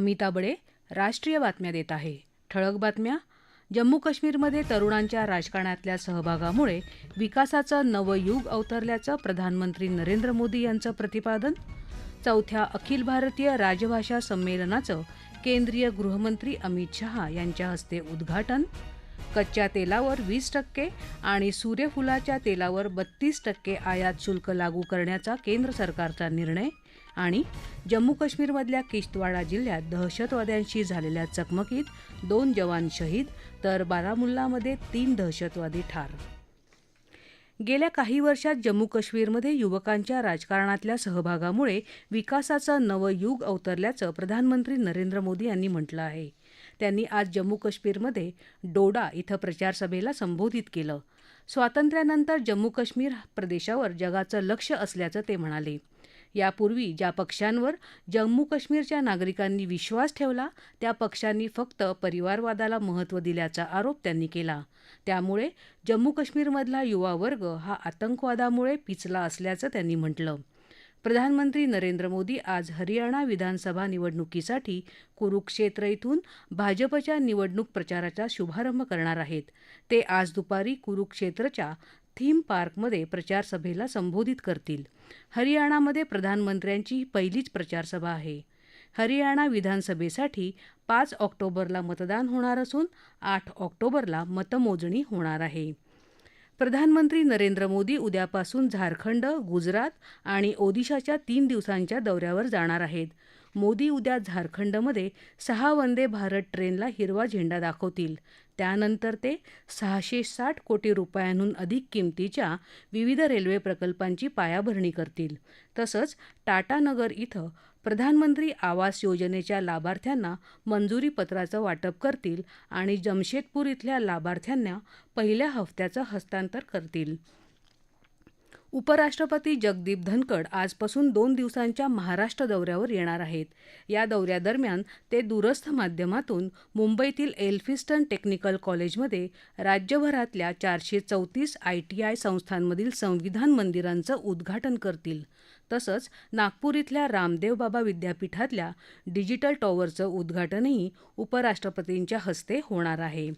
अमिता बडे राष्ट्रीय बातम्या देत आहे. ठळक बातम्या. जम्मू काश्मीरमध्ये तरुणांच्या राजकारणातल्या सहभागामुळे विकासाचं नवं युग अवतरल्याचं प्रधानमंत्री नरेंद्र मोदी यांचं प्रतिपादन. चौथ्या अखिल भारतीय राजभाषा संमेलनाचं केंद्रीय गृहमंत्री अमित शहा यांच्या हस्ते उद्घाटन. कच्च्या तेलावर वीस टक्के आणि सूर्यफुलाच्या तेलावर बत्तीस टक्के आयात शुल्क लागू करण्याचा केंद्र सरकारचा निर्णय. आणि जम्मू काश्मीरमधल्या किश्तवाडा जिल्ह्यात दहशतवाद्यांशी झालेल्या चकमकीत दोन जवान शहीद तर बारामुल्लामध्ये तीन दहशतवादी ठार. गेल्या काही वर्षात जम्मू काश्मीरमध्ये युवकांच्या राजकारणातल्या सहभागामुळे विकासाचं नवं युग अवतरल्याचं प्रधानमंत्री नरेंद्र मोदी यांनी म्हटलं आहे. त्यांनी आज जम्मू काश्मीरमध्ये डोडा इथं प्रचारसभेला संबोधित केलं. स्वातंत्र्यानंतर जम्मू काश्मीर प्रदेशावर जगाचं लक्ष असल्याचं ते म्हणाले. यापूर्वी ज्या पक्षांवर जम्मू काश्मीरच्या नागरिकांनी विश्वास ठेवला त्या पक्षांनी फक्त परिवारवादाला महत्त्व दिल्याचा आरोप त्यांनी केला. त्यामुळे जम्मू काश्मीरमधला युवा वर्ग हा आतंकवादामुळे पिचला असल्याचं त्यांनी म्हटलं. प्रधानमंत्री नरेंद्र मोदी आज हरियाणा विधानसभा निवडणुकीसाठी कुरुक्षेत्र इथून भाजपच्या निवडणूक प्रचाराचा शुभारंभ करणार आहेत. ते आज दुपारी कुरुक्षेत्रच्या थीम पार्कमध्ये प्रचारसभेला संबोधित करतील. हरियाणामध्ये प्रधानमंत्र्यांची ही पहिलीच प्रचारसभा आहे. हरियाणा विधानसभेसाठी पाच ऑक्टोबरला मतदान होणार असून आठ ऑक्टोबरला मतमोजणी होणार आहे. प्रधानमंत्री नरेंद्र मोदी उद्यापासून झारखंड गुजरात आणि ओदिशाच्या तीन दिवसांच्या दौऱ्यावर जाणार आहेत. मोदी उद्या झारखंडमध्ये सहा वंदे भारत ट्रेनला हिरवा झेंडा दाखवतील. त्यानंतर ते सहाशे साठ कोटी रुपयांहून अधिक किमतीच्या विविध रेल्वे प्रकल्पांची पायाभरणी करतील. तसंच टाटानगर इथं प्रधानमंत्री आवास योजनेच्या लाभार्थ्यांना मंजुरीपत्राचं वाटप करतील आणि जमशेदपूर इथल्या लाभार्थ्यांना पहिल्या हप्त्याचं हस्तांतर करतील. उपराष्ट्रपती जगदीप धनकड आजपासून दोन दिवसांच्या महाराष्ट्र दौऱ्यावर येणार आहेत. या दौऱ्यादरम्यान ते दूरस्थ माध्यमातून मुंबईतील एल्फिस्टन टेक्निकल कॉलेजमध्ये राज्यभरातल्या चारशे चौतीस आयटीआय संस्थांमधील संविधान मंदिरांचं उद्घाटन करतील. तसंच नागपूर इथल्या रामदेव बाबा विद्यापीठातल्या डिजिटल टॉवरचं उद्घाटनही उपराष्ट्रपतींच्या हस्ते होणार आहे.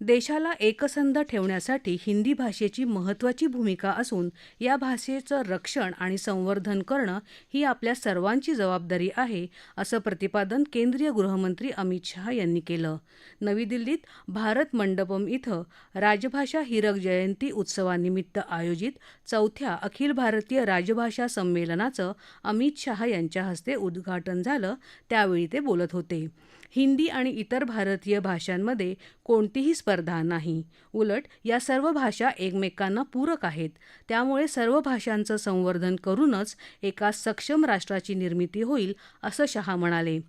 देशाला एकसंध ठेवण्यासाठी हिंदी भाषेची महत्त्वाची भूमिका असून या भाषेचं रक्षण आणि संवर्धन करणं ही आपल्या सर्वांची जबाबदारी आहे असं प्रतिपादन केंद्रीय गृहमंत्री अमित शहा यांनी केलं. नवी दिल्लीत भारत मंडपम इथं राजभाषा हिरक जयंती उत्सवानिमित्त आयोजित चौथ्या अखिल भारतीय राजभाषा संमेलनाचं अमित शहा यांच्या हस्ते उद्घाटन झालं त्यावेळी ते बोलत होते. हिंदी आणि इतर भारतीय भाषांमध्ये कोणतीही स्पर्धा नाही. उलट या सर्व भाषा एकमेकांना पूरक आहेत. त्यामुळे सर्व भाषांचं संवर्धन करूनच एका सक्षम राष्ट्राची निर्मिती होईल असं शहा म्हणाले.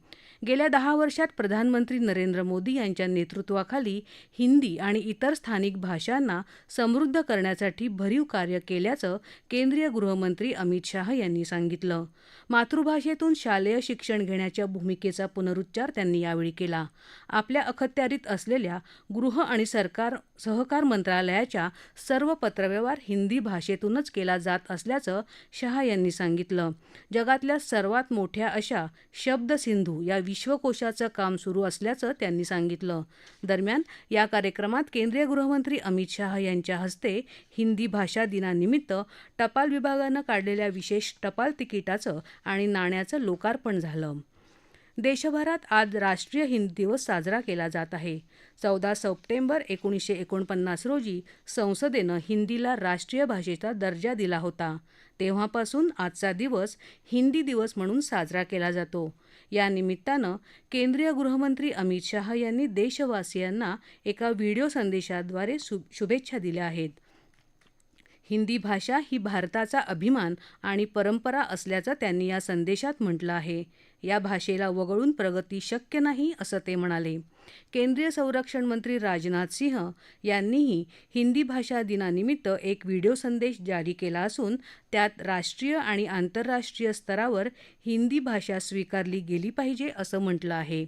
गेल्या दहा वर्षात प्रधानमंत्री नरेंद्र मोदी यांच्या नेतृत्वाखाली हिंदी आणि इतर स्थानिक भाषांना समृद्ध करण्यासाठी भरीव कार्य केल्याचं केंद्रीय गृहमंत्री अमित शाह यांनी सांगितलं. मातृभाषेतून शालेय शिक्षण घेण्याच्या भूमिकेचा पुनरुच्चार त्यांनी यावेळी केला. आपल्या अखत्यारीत असलेल्या गृह आणि सरकार सहकार मंत्रालयाच्या सर्व पत्रव्यवहार हिंदी भाषेतूनच केला जात असल्याचं शहा यांनी सांगितलं. जगातल्या सर्वात मोठ्या अशा शब्दसिंधू या विश्वकोशाचं काम सुरू असल्याचं त्यांनी सांगितलं. दरम्यान या कार्यक्रमात केंद्रीय गृहमंत्री अमित शाह यांच्या हस्ते हिंदी भाषा दिनानिमित्त टपाल विभागानं काढलेल्या विशेष टपाल तिकिटाचं आणि नाण्याचं लोकार्पण झालं. देशभरात आज राष्ट्रीय हिंदी दिवस साजरा केला जात आहे. चौदा सप्टेंबर एकोणीसशे एकोणपन्नास रोजी संसदेनं हिंदीला राष्ट्रीय भाषेचा दर्जा दिला होता. तेव्हापासून आजचा दिवस हिंदी दिवस म्हणून साजरा केला जातो. या निमित्तानं केंद्रीय गृहमंत्री अमित शहा यांनी देशवासियांना एका व्हिडिओ संदेशाद्वारे शुभेच्छा दिल्या आहेत. हिंदी भाषा ही भारताचा अभिमान आणि परंपरा असल्याचं त्यांनी या संदेशात म्हटलं आहे. या भाषेला वगळून प्रगती शक्य नाही असं ते म्हणाले. केंद्रीय संरक्षण मंत्री राजनाथ सिंह यांनीही हिंदी भाषा दिनानिमित्त एक व्हिडिओ संदेश जारी केला असून त्यात राष्ट्रीय आणि आंतरराष्ट्रीय स्तरावर हिंदी भाषा स्वीकारली गेली पाहिजे असं म्हटलं आहे.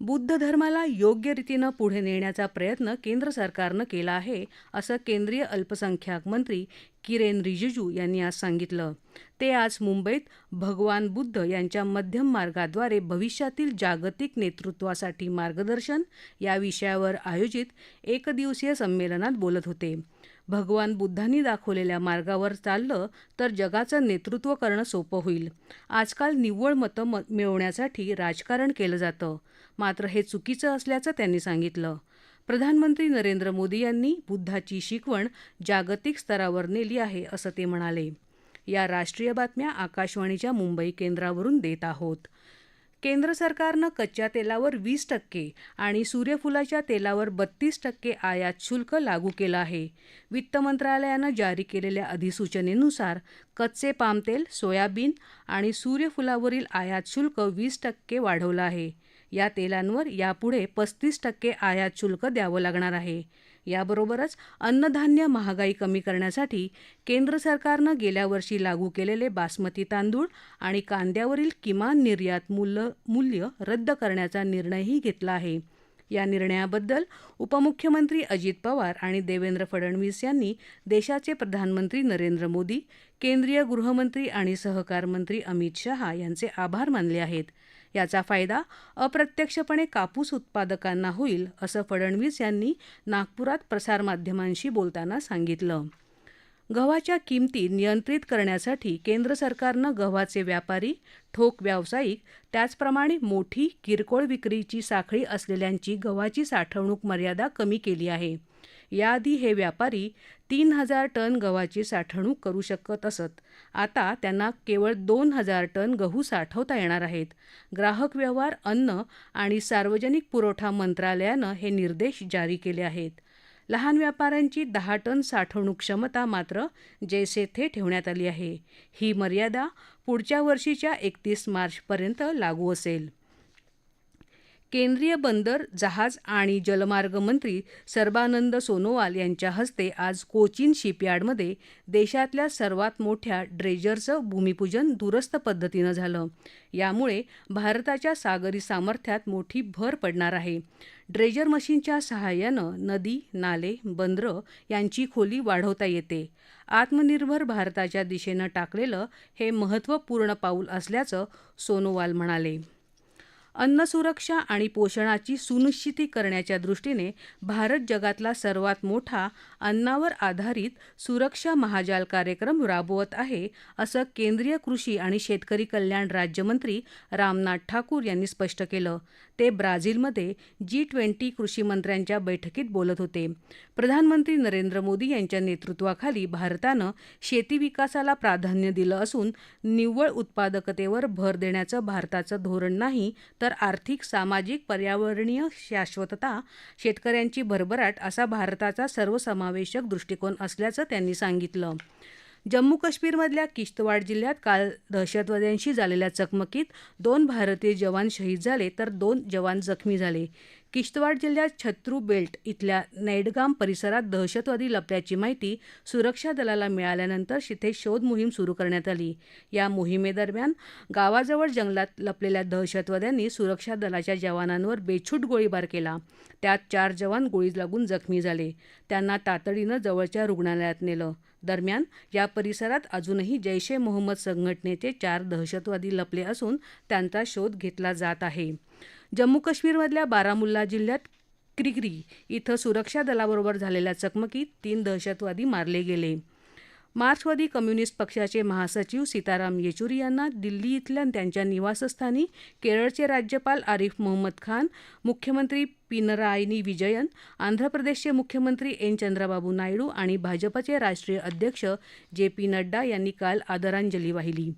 बुद्ध धर्माला योग्य रीतीनं पुढे नेण्याचा प्रयत्न केंद्र सरकारनं केला आहे असं केंद्रीय अल्पसंख्याक मंत्री किरेन रिजिजू यांनी आज सांगितलं. ते आज मुंबईत भगवान बुद्ध यांच्या मध्यम मार्गाद्वारे भविष्यातील जागतिक नेतृत्वासाठी मार्गदर्शन या विषयावर आयोजित एकदिवसीय संमेलनात बोलत होते. भगवान बुद्धांनी दाखवलेल्या मार्गावर चाललं तर जगाचं नेतृत्व करणं सोपं होईल. आजकाल निव्वळ मतं म मिळवण्यासाठी राजकारण केलं जातं. मात्र हे चुकीचं असल्याचं त्यांनी सांगितलं. प्रधानमंत्री नरेंद्र मोदी यांनी बुद्धाची शिकवण जागतिक स्तरावर नेली आहे असं ते म्हणाले. या राष्ट्रीय बातम्या आकाशवाणीच्या मुंबई केंद्रावरून देत आहोत. केंद्र सरकारनं कच्च्या तेलावर वीस टक्के आणि सूर्यफुलाच्या तेलावर बत्तीस टक्के आयात शुल्क लागू केलं आहे. वित्त मंत्रालयानं जारी केलेल्या अधिसूचनेनुसार कच्चे पामतेल सोयाबीन आणि सूर्यफुलावरील आयात शुल्क वीस टक्के वाढवलं आहे. या तेलांवर यापुढे पस्तीस टक्के आयात शुल्क द्यावं लागणार आहे. याबरोबरच अन्नधान्य महागाई कमी करण्यासाठी केंद्र सरकारनं गेल्या वर्षी लागू केलेले बासमती तांदूळ आणि कांद्यावरील किमान निर्यात मूल्य मूल्य रद्द करण्याचा निर्णयही घेतला आहे. या निर्णयाबद्दल उपमुख्यमंत्री अजित पवार आणि देवेंद्र फडणवीस यांनी देशाचे प्रधानमंत्री नरेंद्र मोदी केंद्रीय गृहमंत्री आणि सहकार मंत्री अमित शहा यांचे आभार मानले आहेत. याचा फायदा अप्रत्यक्षपणे कापूस उत्पादकांना होईल असं फडणवीस यांनी नागपुरात प्रसारमाध्यमांशी बोलताना सांगितलं. गव्हाच्या किमती नियंत्रित करण्यासाठी केंद्र सरकारनं गव्हाचे व्यापारी ठोक व्यावसायिक त्याचप्रमाणे मोठी किरकोळ विक्रीची साखळी असलेल्यांची गव्हाची साठवणूक मर्यादा कमी केली आहे. याआधी हे व्यापारी तीन हजार टन गव्हाची साठवणूक करू शकत असत. आता त्यांना केवळ दोन हजार टन गहू साठवता येणार आहेत. ग्राहक व्यवहार अन्न आणि सार्वजनिक पुरवठा मंत्रालयानं हे निर्देश जारी केले आहेत. लहान व्यापाऱ्यांची दहा टन साठवणूक क्षमता मात्र जैसे थे ठेवण्यात आली आहे. ही मर्यादा पुढच्या वर्षीच्या एकतीस मार्चपर्यंत लागू असेल. केंद्रीय बंदर जहाज आणि जलमार्ग मंत्री सर्बानंद सोनोवाल यांच्या हस्ते आज कोचीन शिपयार्डमध्ये देशातल्या सर्वात मोठ्या ड्रेजरचं भूमिपूजन दुरस्त पद्धतीनं झालं. यामुळे भारताच्या सागरी सामर्थ्यात मोठी भर पडणार आहे. ड्रेजर मशीनच्या सहाय्यानं नदी नाले बंदरं यांची खोली वाढवता येते. आत्मनिर्भर भारताच्या दिशेनं टाकलेलं हे महत्त्वपूर्ण पाऊल असल्याचं सोनोवाल म्हणाले. अन्न सुरक्षा आणि पोषणाची सुनिश्चिती करण्याच्या दृष्टीने भारत जगातला सर्वात मोठा अन्नावर आधारित सुरक्षा महाजाल कार्यक्रम राबवत आहे असं केंद्रीय कृषी आणि शेतकरी कल्याण राज्यमंत्री रामनाथ ठाकूर यांनी स्पष्ट केलं. ते ब्राझीलमध्ये जी ट्वेंटी कृषी मंत्र्यांच्या बैठकीत बोलत होते. प्रधानमंत्री नरेंद्र मोदी यांच्या नेतृत्वाखाली भारतानं शेती विकासाला प्राधान्य दिलं असून निव्वळ उत्पादकतेवर भर देण्याचं भारताचं धोरण नाही तर तर आर्थिक सामाजिक पर्यावरणीय शाश्वतता शेतकऱ्यांची भरभराट असा भारताचा सर्वसमावेशक दृष्टिकोन असल्याचं त्यांनी सांगितलं. जम्मू काश्मीरमधल्या किश्तवाड जिल्ह्यात काल दहशतवाद्यांशी झालेल्या चकमकीत दोन भारतीय जवान शहीद झाले तर दोन जवान जखमी झाले. किश्तवाड जिल्ह्यात छत्रू बेल्ट इथल्या नैडगाम परिसरात दहशतवादी लपल्याची माहिती सुरक्षा दलाला मिळाल्यानंतर तिथे शोध मोहीम सुरू करण्यात आली. या मोहिमेदरम्यान गावाजवळ जंगलात लपलेल्या दहशतवाद्यांनी सुरक्षा दलाच्या जवानांवर बेछूट गोळीबार केला. त्यात चार जवान गोळी लागून जखमी झाले. त्यांना तातडीनं जवळच्या रुग्णालयात नेलं. दरम्यान या परिसरात अजूनही जैश ए मोहम्मद संघटनेचे चार दहशतवादी लपले असून त्यांचा शोध घेतला जात आहे. जम्मू काश्मीरमधल्या बारामुल्ला जिल्ह्यात क्रिगरी इथं सुरक्षा दलाबरोबर झालेल्या चकमकीत तीन दहशतवादी मारले गेले. मार्क्सवादी कम्युनिस्ट पक्षाचे महासचिव सीताराम येचुरी यांना दिल्ली इथल्या त्यांच्या निवासस्थानी केरळचे राज्यपाल आरिफ मोहम्मद खान मुख्यमंत्री पिनरायनी विजयन आंध्र प्रदेशचे मुख्यमंत्री एन. चंद्राबाबू नायडू आणि भाजपचे राष्ट्रीय अध्यक्ष जे पी नड्डा यांनी काल आदरांजली वाहिली.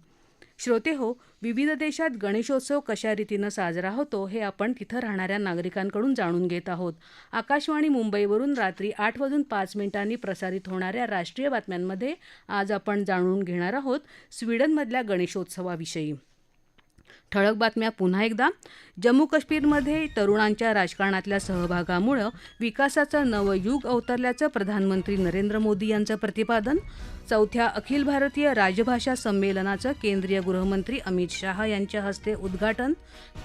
श्रोते हो विविध देशात गणेशोत्सव कशा रीतीनं साजरा होतो हे आपण तिथं राहणाऱ्या नागरिकांकडून जाणून घेत आहोत. आकाशवाणी मुंबईवरून रात्री आठ वाजून पाच मिनिटांनी प्रसारित होणाऱ्या राष्ट्रीय बातम्यांमध्ये आज आपण जाणून घेणार आहोत स्वीडनमधल्या गणेशोत्सवाविषयी. ठळक बातम्या पुन्हा एकदा. जम्मू काश्मीरमध्ये तरुणांच्या राजकारणातल्या सहभागामुळं विकासाचं नवं युग अवतरल्याचं प्रधानमंत्री नरेंद्र मोदी यांचं प्रतिपादन. चौथ्या अखिल भारतीय राजभाषा संमेलनाचं केंद्रीय गृहमंत्री अमित शहा यांच्या हस्ते उद्घाटन.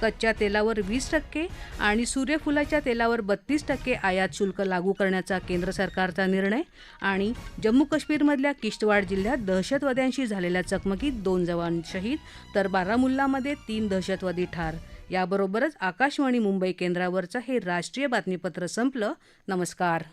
कच्च्या तेलावर वीस टक्के आणि सूर्यफुलाच्या तेलावर बत्तीस टक्के आयात शुल्क लागू करण्याचा केंद्र सरकारचा निर्णय आणि जम्मू काश्मीरमधल्या किश्तवाड जिल्ह्यात दहशतवाद्यांशी झालेल्या चकमकीत दोन जवान शहीद तर बारामुल्लामध्ये तीन दहशतवादी ठार. याबरोबरच आकाशवाणी मुंबई केंद्रावरचं हे राष्ट्रीय बातमीपत्र संपलं. नमस्कार.